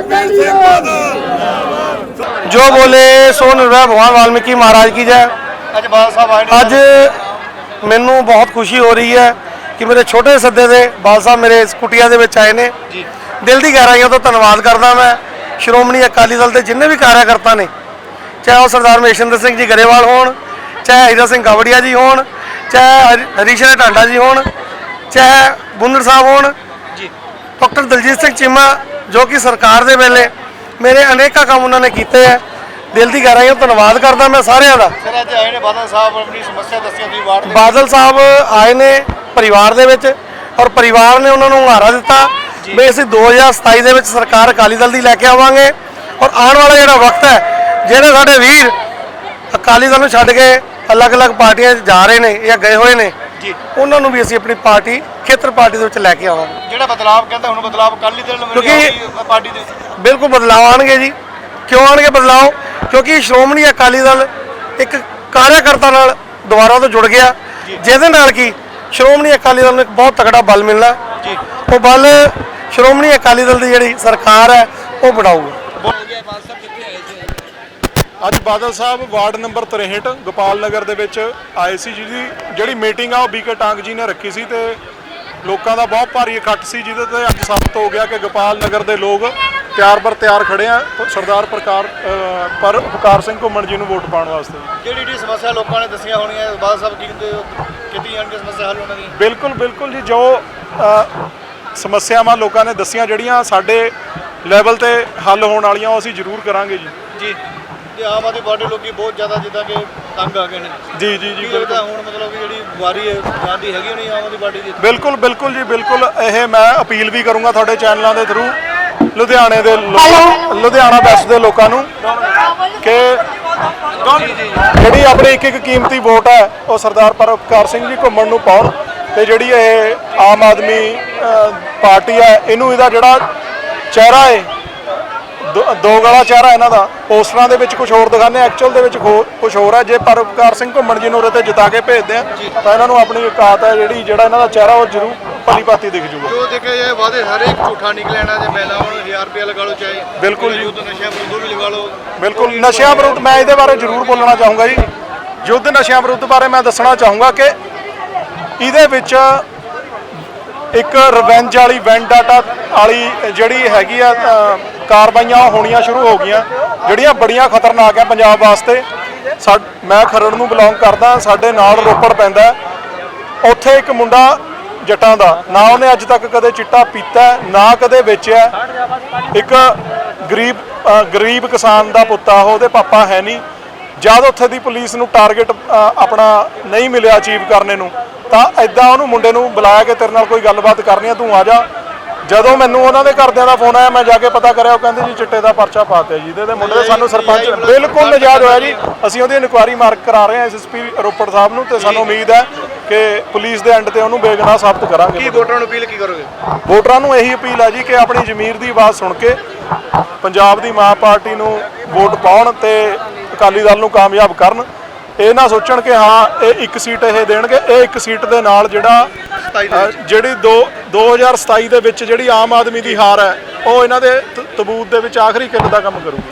ਗੁਰਮੇਲ ਸਿੰਘ ਬਾਦਲ ਜੋ ਬੋਲੇ ਸੋ ਨਿਰਭੈ ਭਗਵਾਨ ਵਾਲਮੀਕੀ ਮਹਾਰਾਜ ਕੀ ਜੈ। ਅੱਜ ਬਾਦਲ ਸਾਹਿਬ ਆਏ ਅੱਜ ਮੈਨੂੰ ਬਹੁਤ ਖੁਸ਼ੀ ਹੋ ਰਹੀ ਹੈ ਕਿ ਮੇਰੇ ਛੋਟੇ ਸੱਦੇ ਦੇ ਬਾਦਲ ਸਾਹਿਬ ਮੇਰੇ ਕੁਟੀਆਂ ਦੇ ਵਿੱਚ ਆਏ ਨੇ। ਜੀ। ਦਿਲ ਦੀ ਗਹਿਰਾਈਆਂ ਤੋਂ ਧੰਨਵਾਦ ਕਰਦਾ ਮੈਂ। ਸ਼੍ਰੋਮਣੀ ਅਕਾਲੀ ਦਲ ਦੇ ਜਿੰਨੇ ਵੀ ਕਾਰਿਆਕਰਤਾ ਨੇ ਚਾਹੇ ਉਹ ਸਰਦਾਰ ਮੇਸ਼ਿੰਦਰ ਸਿੰਘ ਜੀ ਗਰੇਵਾਲ ਹੋਣ ਚਾਹੇ ਹੀਰਾ ਸਿੰਘ ਗਵੜੀਆ ਜੀ ਹੋਣ ਚਾਹੇ ਹਰੀਸ਼ਾ ਢਾਂਡਾ ਜੀ ਹੋਣ ਚਾਹੇ ਬੁੰਦਰ ਸਾਹਿਬ ਹੋਣ ਡਾਕਟਰ ਦਲਜੀਤ ਸਿੰਘ ਚੀਮਾ ਜੋ ਕਿ ਸਰਕਾਰ ਦੇ ਵੇਲੇ ਮੇਰੇ ਅਨੇਕਾਂ ਕੰਮ ਉਹਨਾਂ ਨੇ ਕੀਤੇ ਹੈ ਦਿਲ ਦੀ ਗਹਿਰਾਈਆਂ ਧੰਨਵਾਦ ਕਰਦਾ ਮੈਂ ਸਾਰਿਆਂ ਦਾ। ਸਰ ਅੱਜ ਆਏ ਨੇ ਬਾਦਲ ਸਾਹਿਬ ਆਪਣੀ ਸਮੱਸਿਆ ਦੱਸੀ ਦੀ ਵਾਰਡ ਦੇ ਬਾਦਲ ਸਾਹਿਬ ਆਏ ਨੇ ਪਰਿਵਾਰ ਦੇ ਵਿੱਚ ਔਰ ਪਰਿਵਾਰ ਨੇ ਉਹਨਾਂ ਨੂੰ ਹੰਗਾਰਾ ਦਿੱਤਾ। ਵੀ ਅਸੀਂ 2027 ਦੇ ਵਿੱਚ ਸਰਕਾਰ ਅਕਾਲੀ ਦਲ ਦੀ ਲੈ ਕੇ ਆਵਾਂਗੇ ਔਰ ਆਉਣ ਵਾਲਾ ਜਿਹੜਾ ਵਕਤ ਹੈ ਜਿਹੜੇ ਸਾਡੇ ਵੀਰ ਅਕਾਲੀ ਦਲ ਨੂੰ ਛੱਡ ਕੇ ਅਲੱਗ-ਅਲੱਗ ਪਾਰਟੀਆਂ 'ਚ ਜਾ ਰਹੇ ਨੇ ਜਾਂ ਗਏ ਹੋਏ ਨੇ ਜੀ। ਉਹਨਾਂ ਨੂੰ ਵੀ ਅਸੀਂ ਆਪਣੀ ਪਾਰਟੀ ਖੇਤਰ ਪਾਰਟੀ ਦੇ ਵਿੱਚ ਲੈ ਕੇ ਆਵਾਂਗੇ। ਜਿਹੜਾ ਬਦਲਾਵ ਕਹਿੰਦਾ ਹੁਣ ਬਦਲਾਵ ਅਕਾਲੀ ਦਲ ਨੂੰ ਕਿਉਂਕਿ- ਪਾਰਟੀ ਦੇ ਬਿਲਕੁਲ ਬਦਲਾਅ ਆਣਗੇ ਜੀ। ਕਿਉਂ ਆਣਗੇ ਬਦਲਾਅ? ਕਿਉਂਕਿ ਸ਼੍ਰੋਮਣੀ ਅਕਾਲੀ ਦਲ ਇੱਕ ਕਾਰਿਆਕਰਤਾ ਨਾਲ ਦੁਬਾਰਾ ਤੋਂ ਜੁੜ ਗਿਆ। ਜਿਹਦੇ ਨਾਲ ਕੀ? ਸ਼੍ਰੋਮਣੀ ਅਕਾਲੀ ਦਲ ਨੂੰ ਇੱਕ ਬਹੁਤ ਤਕੜਾ ਬਲ ਮਿਲਣਾ। ਜੀ। ਉਹ ਬਲ ਸ਼੍ਰੋਮਣੀ ਅਕਾਲੀ ਦਲ ਦੀ ਜਿਹੜੀ ਸਰਕਾਰ ਹੈ ਉਹ ਬਣਾਊਗਾ ਅੱਜ ਬਾਦਲ ਸਾਹਿਬ ਵਾਰਡ ਨੰਬਰ 63 ਗੋਪਾਲ ਨਗਰ ਦੇ ਵਿੱਚ ਆਏ ਸੀ ਜਿਹਦੀ ਜਿਹੜੀ ਮੀਟਿੰਗ ਆ ਉਹ ਬੀਕੇ ਟਾਂਗ ਜੀ ਨੇ ਰੱਖੀ ਸੀ ਤੇ ਲੋਕਾਂ ਦਾ ਬਹੁਤ ਭਾਰੀ ਇਕੱਠ ਸੀ ਜਿਹਦੇ ਤੇ ਅੱਜ ਸਾਬਤ ਹੋ ਗਿਆ ਕਿ ਗੋਪਾਲ ਨਗਰ ਦੇ ਲੋਕ ਤਿਆਰ ਬਰ ਤਿਆਰ ਖੜੇ ਆ ਸਰਦਾਰ ਪ੍ਰਕਾਰ ਪਰ ਉਪਕਾਰ ਸਿੰਘ ਘੁੰਮਣ ਜੀ ਨੂੰ ਵੋਟ ਪਾਉਣ ਵਾਸਤੇ। ਜਿਹੜੀ ਜਿਹੜੀ ਸਮੱਸਿਆ ਲੋਕਾਂ ਨੇ ਦੱਸੀਆਂ ਹੋਣੀਆਂ ਬਾਦਲ ਸਾਹਿਬ ਕੀ ਕਹਿੰਦੇ ਕੀਤੀ ਜਾਣਗੇ ਸਮੱਸਿਆ ਹੱਲ ਉਹਨਾਂ ਦੀ? ਬਿਲਕੁਲ ਬਿਲਕੁਲ ਜੀ ਜੋ ਸਮੱਸਿਆਵਾਂ ਲੋਕਾਂ ਨੇ ਦੱਸੀਆਂ ਜਿਹੜੀਆਂ ਸਾਡੇ ਲੈਵਲ ਤੇ ਹੱਲ ਹੋਣ ਵਾਲੀਆਂ ਉਹ ਅਸੀਂ ਜ਼ਰੂਰ ਕਰਾਂਗੇ ਜੀ। ਜੀ ਤੇ ਆਮ ਆਦਮੀ ਪਾਰਟੀ ਲੋਕੀ ਬਹੁਤ ਜ਼ਿਆਦਾ ਜਿੱਦਾਂ ਕਿ ਤੰਗ ਆ ਗਏ ਨੇ। ਜੀ ਜੀ ਜੀ ਬਿਲਕੁਲ। ਹੁਣ ਮਤਲਬ ਕਿ ਜਿਹੜੀ ਵਾਰੀ ਹੈ ਜਾਂਦੀ ਹੈਗੀ ਨਹੀਂ ਆਮ ਆਦਮੀ ਪਾਰਟੀ ਦੀ? ਬਿਲਕੁਲ ਬਿਲਕੁਲ ਜੀ ਬਿਲਕੁਲ। ਇਹ ਮੈਂ ਅਪੀਲ ਵੀ ਕਰੂੰਗਾ ਤੁਹਾਡੇ ਚੈਨਲਾਂ ਦੇ ਥਰੂ ਲੁਧਿਆਣੇ ਦੇ ਲੋਕ ਲੁਧਿਆਣਾ ਵੈਸਟ ਦੇ ਲੋਕਾਂ ਨੂੰ ਕਿ ਜਿਹੜੀ ਆਪਣੀ ਇੱਕ ਇੱਕ ਕੀਮਤੀ ਵੋਟ ਹੈ ਉਹ ਸਰਦਾਰ ਪਰਉਪਕਾਰ ਸਿੰਘ ਜੀ ਘੁੰਮਣ ਨੂੰ ਪਾਉਣ ਤੇ ਜਿਹੜੀ ਇਹ ਆਮ ਆਦਮੀ ਪਾਰਟੀ ਹੈ ਇਹਨੂੰ ਇਹਦਾ ਜਿਹੜਾ ਚਿਹਰਾ ਹੈ ਦੋ- ਦੋ ਗਲਾ ਚਿਹਰਾ ਇਹਨਾਂ ਦਾ ਪੋਸਟਰਾਂ ਦੇ ਵਿੱਚ ਕੁਝ ਹੋਰ ਦਿਖਾਉਂਦੇ ਐਕਚੁਅਲ ਦੇ ਵਿੱਚ ਕੁਝ ਹੋਰ ਹੈ ਜੇ ਪਰਉਪਕਾਰ ਸਿੰਘ ਘੁੰਮਣ ਜੀ ਨੂੰ ਉਰੇ ਜਿਤਾ ਕੇ ਭੇਜਦੇ ਆ ਤਾਂ ਇਹਨਾਂ ਨੂੰ ਆਪਣੀ ਔਕਾਤ ਹੈ ਜਿਹੜੀ ਜਿਹੜਾ ਇਹਨਾਂ ਦਾ ਚਿਹਰਾ ਉਹ ਜ਼ਰੂਰ ਭਲੀ ਭਾਤੀ ਦਿਖ ਜੂਗਾ। ਜੋ ਦੇਖਿਆ ਜਾਏ ਵਾਅਦੇ ਸਾਰੇ ਝੂਠਾ ਨਿਕਲਣਾ ਜੇ ਮਹਿਲਾ ਹੁਣ 1000 ਰੁਪਏ ਲਗਾ ਲਓ ਚਾਹੇ। ਬਿਲਕੁਲ ਜੀ। ਯੁੱਧ ਨਸ਼ਿਆਂ ਵਿਰੁੱਧ ਵੀ ਲਗਾ ਲਓ। ਬਿਲਕੁਲ ਨਸ਼ਿਆਂ ਵਿਰੁੱਧ ਮੈਂ ਇਹਦੇ ਬਾਰੇ ਜ਼ਰੂਰ ਬੋਲਣਾ ਚਾਹੂੰਗਾ ਜੀ। ਯੁੱਧ ਨਸ਼ਿਆਂ ਵਿਰੁੱਧ ਬਾਰੇ ਮੈਂ ਦੱਸਣਾ ਚਾਹੂੰਗਾ ਕਿ ਇਹਦੇ ਵਿੱਚ ਇੱਕ ਰਿਵੈਂਜ ਵਾਲੀ ਵੈਂਡਾਟਾ ਵਾਲੀ ਜਿਹੜੀ ਹੈਗੀ ਆ ਕਾਰਵਾਈਆਂ ਹੋਣੀਆਂ ਸ਼ੁਰੂ ਹੋ ਗਈਆਂ। ਜਿਹੜੀਆਂ ਬੜੀਆਂ ਖਤਰਨਾਕ ਹੈ ਪੰਜਾਬ ਵਾਸਤੇ। ਸਾ- ਮੈਂ ਖਰੜ ਨੂੰ ਬਿਲੋਂਗ ਕਰਦਾ, ਸਾਡੇ ਨਾਲ ਰੋਪੜ ਪੈਂਦਾ ਉੱਥੇ ਇੱਕ ਮੁੰਡਾ ਜੱਟਾਂ ਦਾ, ਨਾ ਉਹਨੇ ਅੱਜ ਤੱਕ ਕਦੇ ਚਿੱਟਾ ਪੀਤਾ ਨਾ ਕਦੇ ਵੇਚਿਆ ਇੱਕ ਗਰੀਬ ਗਰੀਬ ਕਿਸਾਨ ਦਾ ਪੁੱਤ ਆ ਉਹਦੇ ਪਾਪਾ ਹੈ ਨਹੀਂ। ਜਦ ਉੱਥੇ ਦੀ ਪੁਲਿਸ ਨੂੰ ਟਾਰਗੇਟ ਆਪਣਾ ਨਹੀਂ ਮਿਲਿਆ ਅਚੀਵ ਕਰਨੇ ਨੂੰ, ਤਾਂ ਐਦਾਂ ਉਹਨੂੰ ਮੁੰਡੇ ਨੂੰ ਬੁਲਾਇਆ ਕਿ ਤੇਰੇ ਨਾਲ ਕੋਈ ਗੱਲਬਾਤ ਕਰਨੀ ਆ, ਤੂੰ ਆ ਜਾ। ਜਦੋਂ ਮੈਨੂੰ ਉਹਨਾਂ ਦੇ ਘਰਦਿਆਂ ਦਾ ਫੋਨ ਆਇਆ ਮੈਂ ਜਾ ਕੇ ਪਤਾ ਕਰਿਆ ਉਹ ਕਹਿੰਦੇ ਜੀ ਚਿੱਟੇ ਦਾ ਪਰਚਾ ਪਾਤੇ ਜੀ। ਇਹਦੇ ਮੁੰਡੇ ਦੇ ਸਾਨੂੰ ਸਰਪੰਚ ਬਿਲਕੁਲ ਨਜਾਇਜ਼ ਹੋਇਆ ਜੀ। ਅਸੀਂ ਉਹਦੀ ਇਨਕੁਆਇਰੀ ਮਾਰਕ ਕਰਾ ਰਹੇ ਹਾਂ ਐਸਐਸਪੀ ਰੋਪੜ ਸਾਹਿਬ ਨੂੰ ਤੇ ਸਾਨੂੰ ਉਮੀਦ ਹੈ ਕਿ ਪੁਲਿਸ ਦੇ ਐਂਡ ਤੇ ਉਹਨੂੰ ਬੇਗੁਨਾਹ ਸਾਬਤ ਕਰਾਂਗੇ। ਕੀ ਵੋਟਰਾਂ ਨੂੰ ਅਪੀਲ ਕੀ ਕਰੋਗੇ? ਵੋਟਰਾਂ ਨੂੰ ਇਹੀ ਅਪੀਲ ਹੈ ਜੀ ਕਿ ਆਪਣੀ ਜ਼ਮੀਰ ਦੀ ਆਵਾਜ਼ ਸੁਣ ਕੇ ਪੰਜਾਬ ਦੀ ਮਾਂ ਪਾਰਟੀ ਨੂੰ ਵੋਟ ਪਾਉਣ ਤੇ ਅਕਾਲੀ ਦਲ ਨੂੰ ਕਾਮਯਾਬ ਕਰਨ। ਇਹ ਨਾ ਸੋਚਣ ਕਿ ਹਾਂ ਇਹ ਇੱਕ ਸੀਟ ਇਹ ਦੇਣਗੇ ਇਹ ਇੱਕ ਸੀਟ ਦੇ ਨਾਲ ਜਿਹੜਾ ਅ, ਜਿਹੜੀ ਦੋ 2027 ਦੇ ਵਿੱਚ ਜਿਹੜੀ ਆਮ ਆਦਮੀ ਦੀ ਹਾਰ ਹੈ ਉਹ ਇਹਨਾਂ ਦੇ ਤ- ਤਬੂਤ ਦੇ ਵਿੱਚ ਆਖਰੀ ਕਿੱਲ ਦਾ ਕੰਮ ਕਰੂਗੀ।